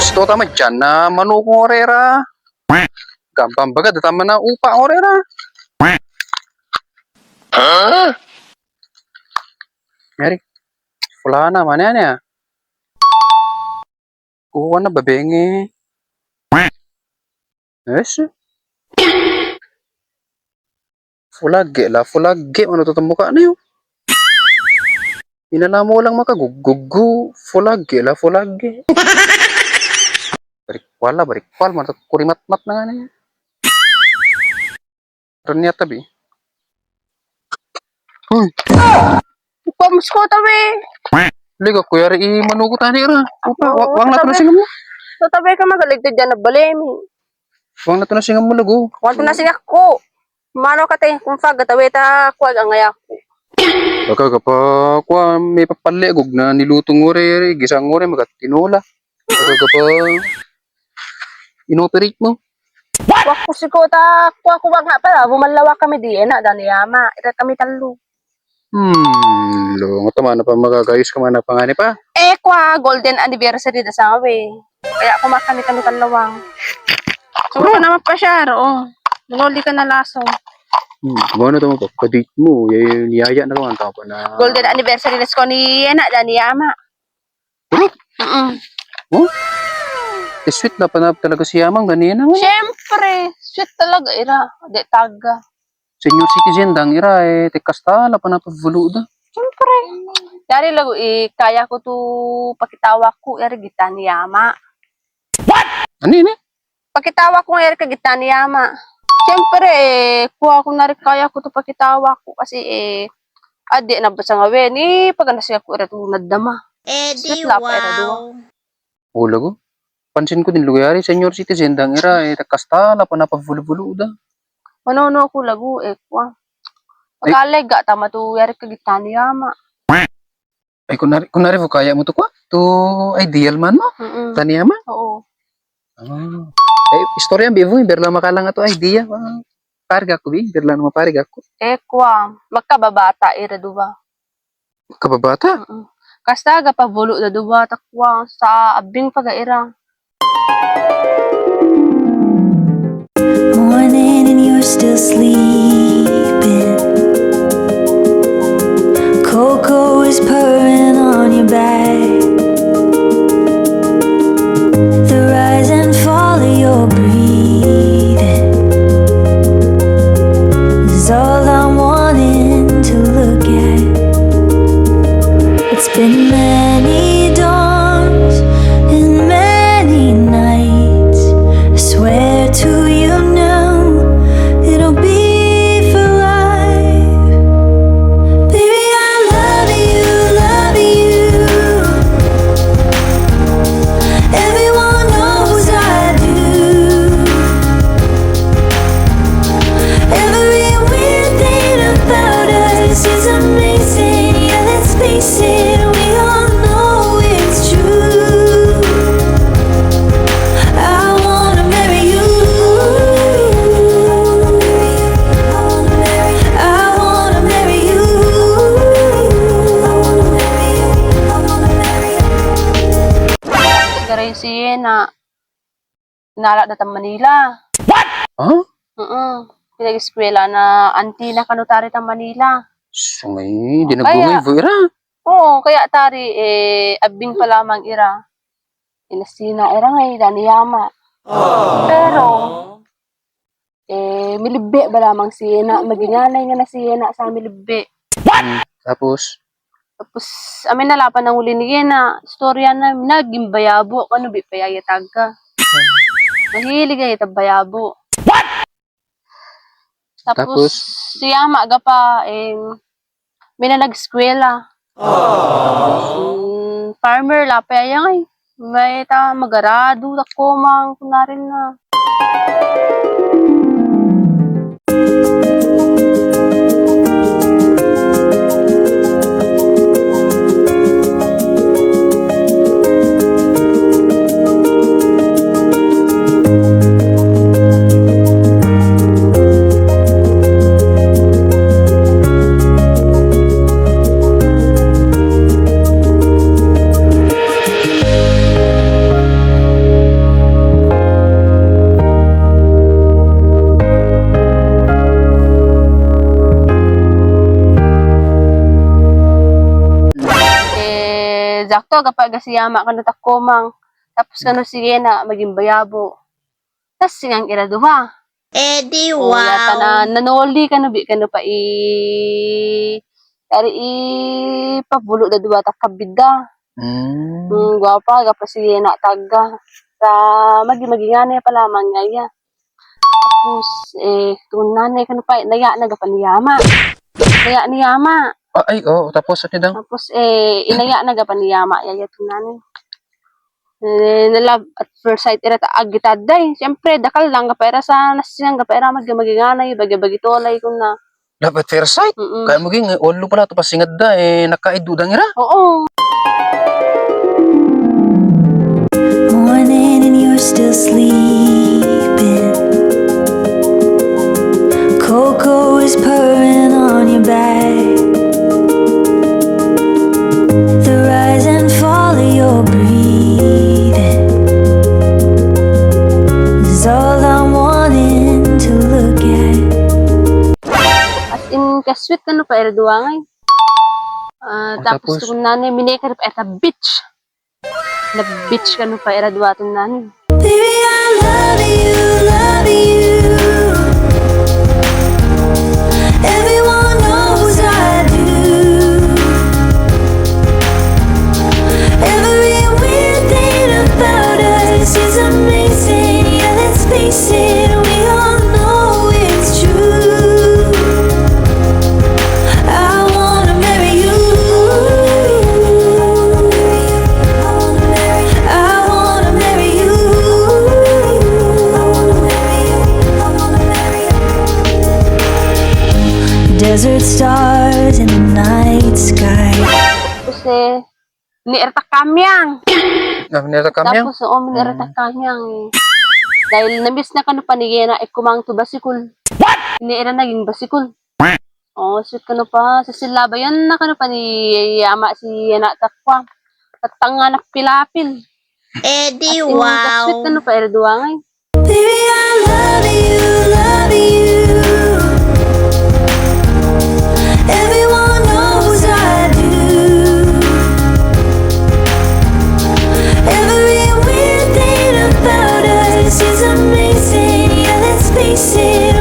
Gusto tama dyan na manukong orera. Gampang baga, datama na upa orera. Mary, wala na, mana ya. Kuha na, babengi. Yes. Fulagge la, fulagge. Ano to mukha na yun? Inala mo lang makagugugu. Fulagge la, fulagge. Barikwal la, barikwal. Mana kurimat-mat na nga na yan. Ranya tabi. Hmm. Pams ko tabi. Liga, kuya rin imanugo tani ra. Upa, Oo, wang na to na tabi. singam mo. So tabi ka magaligtad dyan na balemi. Wang na to na singam mo lago. Wanto na siya ko. Mano ka tayo kung fag tawi ta ko ang ngaya ko. Baka ka pa, kuha, may papaligog na nilutong ore, gisang ore, magatinola. Baka ka pa, inoperate mo. Wa ko sigo ta ko ako nga pala bumalawa kami di na dani ama. Ira kami talo. Hmm, lo, nga tama na pa magagayos ka man na pangani pa. Eh kwa golden anniversary da sa awe. Kaya ako kami talawang. Ka naman pa siya ro. Loli ka na laso. Hmm, kumano to mo pa, kadate mo, yay, niyaya na tama pa na. Golden anniversary na ko ni na dani ama. Ano? Mm. Oh? Eh, sweet na pa na talaga si Yamang, ganyan na nga. Siyempre, sweet talaga ira. De taga. Senior citizen dang ira eh, tekasta, la pa na pavulo da. Siyempre. Dari lagu eh, kaya ko to pakitawa ko eri gita ni Yama. Ano yun eh? Pakitawa ko eri ka gita ni Yama. Siyempre eh, kuha ko na rin kaya ko to pakitawa ko kasi eh, adi na ba sa ngawen eh, pag nasiya ko eri to nadama. Eh, Sweet di era wow. Ula ko. Pansin ko din lugayari, senior citizen dang ira eh, tekasta, la pa na pavulo-vulo da. Manono ko lagu eh, kuha. Pag-alega, tama to eri ka gita ni Yama. Ay, kunari, kunari po kaya mo to kwa? To ideal man mo, Mm taniyama? Oo. Ah. Eh, istorya bibo, berla makalang ato idea. Ah, Pariga ko, bi, berla naman pariga ko. Eh, kuha. Magkababata eri duwa. Kababata? Mm Kasta ga pa bulo da duwa takwa sa abing pagaira. Morning and you're still sleeping. Coco is purring on your back. Garay si na nala data Manila. Ha? Mm. Pinag-eskwela na auntie na kanutari ta Manila. So ngay, di nagbungay, Kaya- Vera. Oo, kaya tari eh abing pa lamang ira. Inasina ira ngay daniyama. Pero eh milibbe ba lamang siya maginganay nga na siya sa milibbe. Tapos, Tapos, amin nalapan ng uli ni na storya na naging bayabo. Ano bi payayatag ka? Mahilig ay bayabo. Tapos, Tapos? si Yama aga pa, eh, may na nag-eskwela. Mm, farmer, lapay ay ay. May ta magarado, ako mang kunarin na. To, kapag gasiyama ka na takomang. Tapos kano sige na, maging bayabo. Tapos singang iraduha. Eddie, O, yata na, nanoli ka na, bi ka na pa i... Dari i... Pabulo na duwa ta kabida. Hmm. Hmm, gwapa, gapa sige na taga. Sa magi-magingane pa lamang nga iya. Tapos, eh, kung nanay ka na pa, naya na gapa niyama. Naya niyama. Ah, ay, oh, tapos ano daw? Tapos, eh, inaya na gapa niyama. Yaya ito nanay. Eh, nalab at first sight ira ta agitad day. Siyempre, dakal lang gapera sa nasiyang gapera mag-magiganay, bagi-bagi tolay ko na. Dapat fair sight. Mm-mm. Kaya maging, eh, ulo pala ito pasingad da, eh, nakaidudang ira. Oo. Morning and you're still sleeping. Coco is purring on your back. In, kasweet ka no pa ira duwangay. Ah, Oh, tapos, tapos? kung nanay, minekar pa ita beach. Na beach ka no pa ira duwatin nanay. Baby, I love you, love you. Stars in the night sky. Tapos, eh, niirta kamyang. Ah, nila kami yan. Tapos, oo, minirta kamyang. eh. Dahil namiss na ka no panigyan na ikumang to basikul. What? Iniira naging basikul. Oo, sweet ka no pa. Sa silaba yan na ka no pa ni Yama si Yana Takwa. At panganak pilapil. Eddie, Wow. Sweet ka no pa erduangay. Baby, I love you, love you. Amazing. Yeah, let's face it,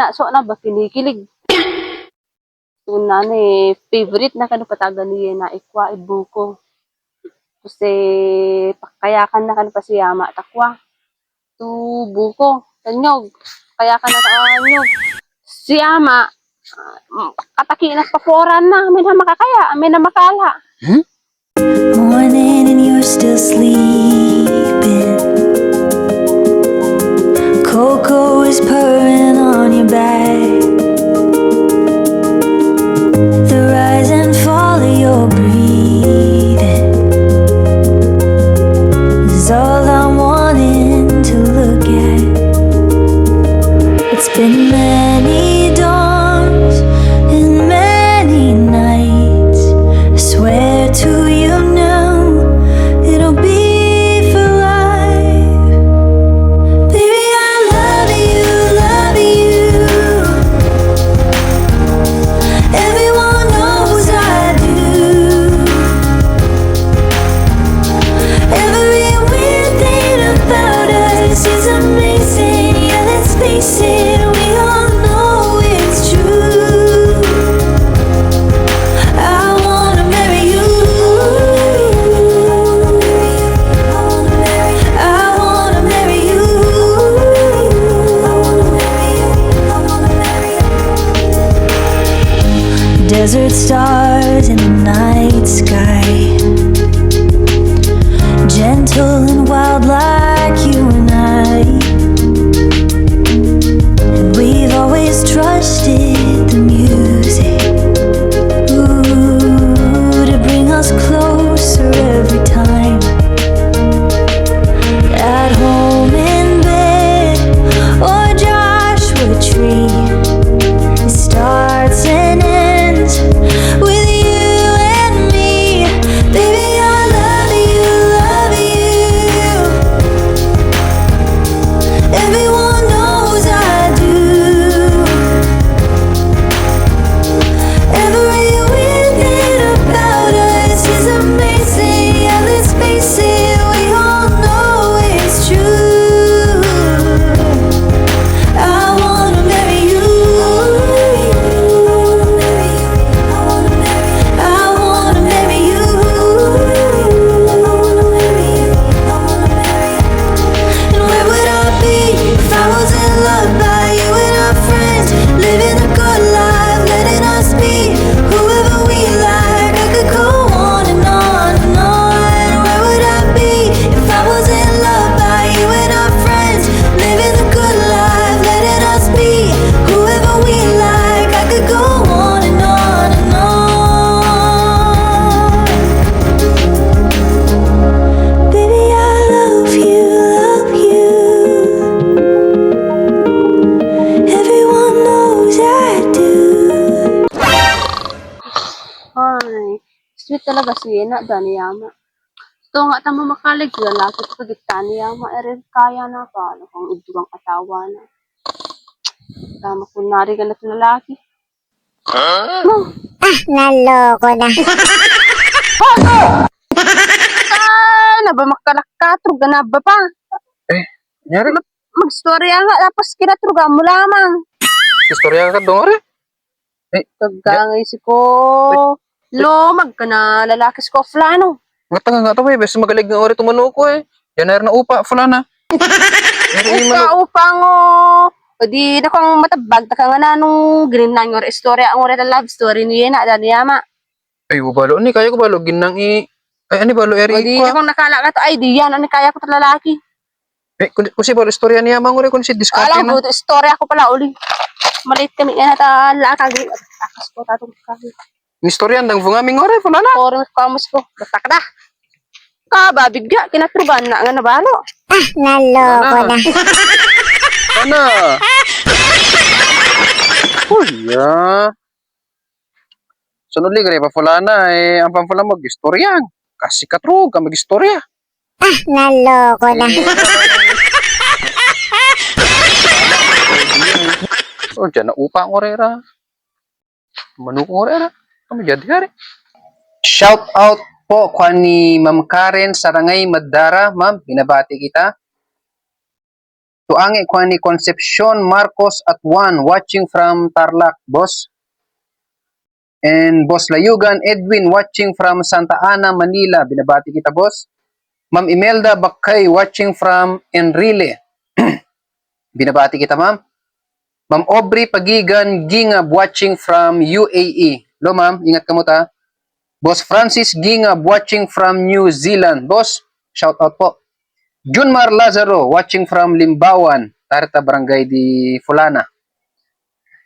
na. So, na ba kinikilig? So, na ni favorite na ka no pataga ni Yana. Ikwa, ibuko. Kasi, pakayakan na ka no pa si Yama. Takwa. To buko. Tanyog. Kaya ka na taanyog. Si Yama. ah, kataki na paporan na. May na makakaya. May na makala. Morning and you're still sleeping. Coco is purring your back. Talaga si Yena, Dani Yama. Ito nga tamo makalig, lalaki ko kagita ni Yama, ere kaya na pa, ano kung idugang atawa na. Tama ko nari ka na ito lalaki. No, Naloko na. ah, na ba makalakatrog na ba pa? Nyari na. Magstorya nga, tapos kinatruga mo lamang. Istorya ka dong ore. Eh, Kagangay si ko. Lo, magka na ko, flano. nga tanga nga to eh. Magalig nga ore tumano ko eh. Yan na upa, fulana. Man. upang o. O di na kong matabag, taka nga na nung grinlan yung istorya, ang ore love story ni Yena, Dani Yama. Ay, balo ni. Kaya ko balo. Ginang i... Ay, ani balo O eri di ko. na kong nakala ka to, ay di yan, ano kaya ko to lalaki. Eh, kung, kung si balo istorya niya, mang ore kung si Alam na. ko, ito istorya ko pala uli. Malit kami yan at ah, lakag. Akas ko, tatong kami. Istorya ndang fungaming ore, fulana. Oras kamos ko, basta ka na. Kababig ga, kinatrugan na nga nabalo. Naloko na. Ana. Kuya. Sunod li pa fulana eh ang pamfula mag istorya. Kasi katrog ka mag istorya. Naloko na. Oh, dyan na upa ang orera. Manok ang orera. Kami jadi hari. Shout out po kwa ni Ma'am Karen Sarangay Madara. Ma'am, binabati kita. Tuangi kwa ni Concepcion Marcos at Juan watching from Tarlac, boss. And Boss Layugan Edwin watching from Santa Ana, Manila. Binabati kita, boss. Ma'am Imelda Bakay watching from Enrile. Binabati kita, ma'am. Ma'am Aubrey Pagigan Gingab watching from UAE. Hello, ma'am. Ingat ka mo ta. Boss Francis Gingab watching from New Zealand. Boss, shout out po. Junmar Lazaro watching from Limbawan, Tarta Barangay di Fulana.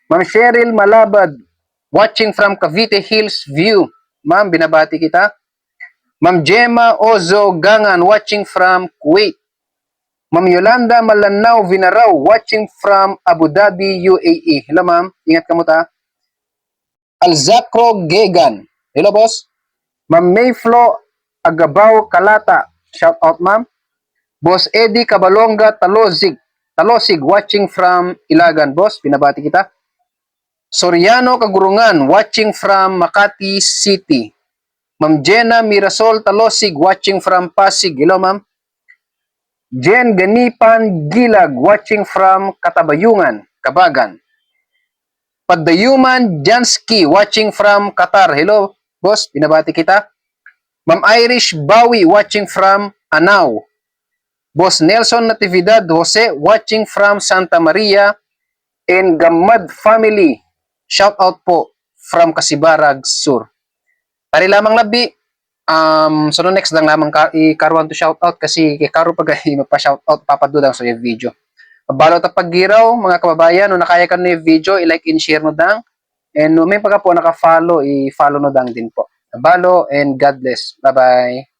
Ma'am Cheryl Malabad watching from Cavite Hills View. Ma'am, binabati kita. Ma'am Gemma Ozo Gangan watching from Kuwait. Ma'am Yolanda Malanao Vinaraw watching from Abu Dhabi, UAE. Hello ma'am, ingat ka mo ta. Alzacro Gegan. Hello boss. Ma'am Mayflo Agabaw Kalata. Shout out ma'am. Boss Eddie Cabalonga Talosig. Talosig watching from Ilagan. Boss, pinabati kita. Soriano Kagurungan watching from Makati City. Ma'am Jenna Mirasol Talosig watching from Pasig. Hello ma'am. Jen Ganipan Gilag watching from Katabayungan, Kabagan. Padayuman Jansky watching from Qatar. Hello, boss. Binabati kita. Ma'am Irish Bawi watching from Anao. Boss Nelson Natividad Jose watching from Santa Maria and Gamad family. Shout out po from Kasibarag Sur. Tari lamang labi. Um, so no next lang lamang ka, ikaruan to shout out kasi kay karo pag pa shout out papadudang sa yung video. Mabalo ta paggiraw mga kababayan no nakaya ka no yung video i-like and share no dang and may pagka po naka-follow i-follow no dang din po. Mabalo and God bless. Bye bye.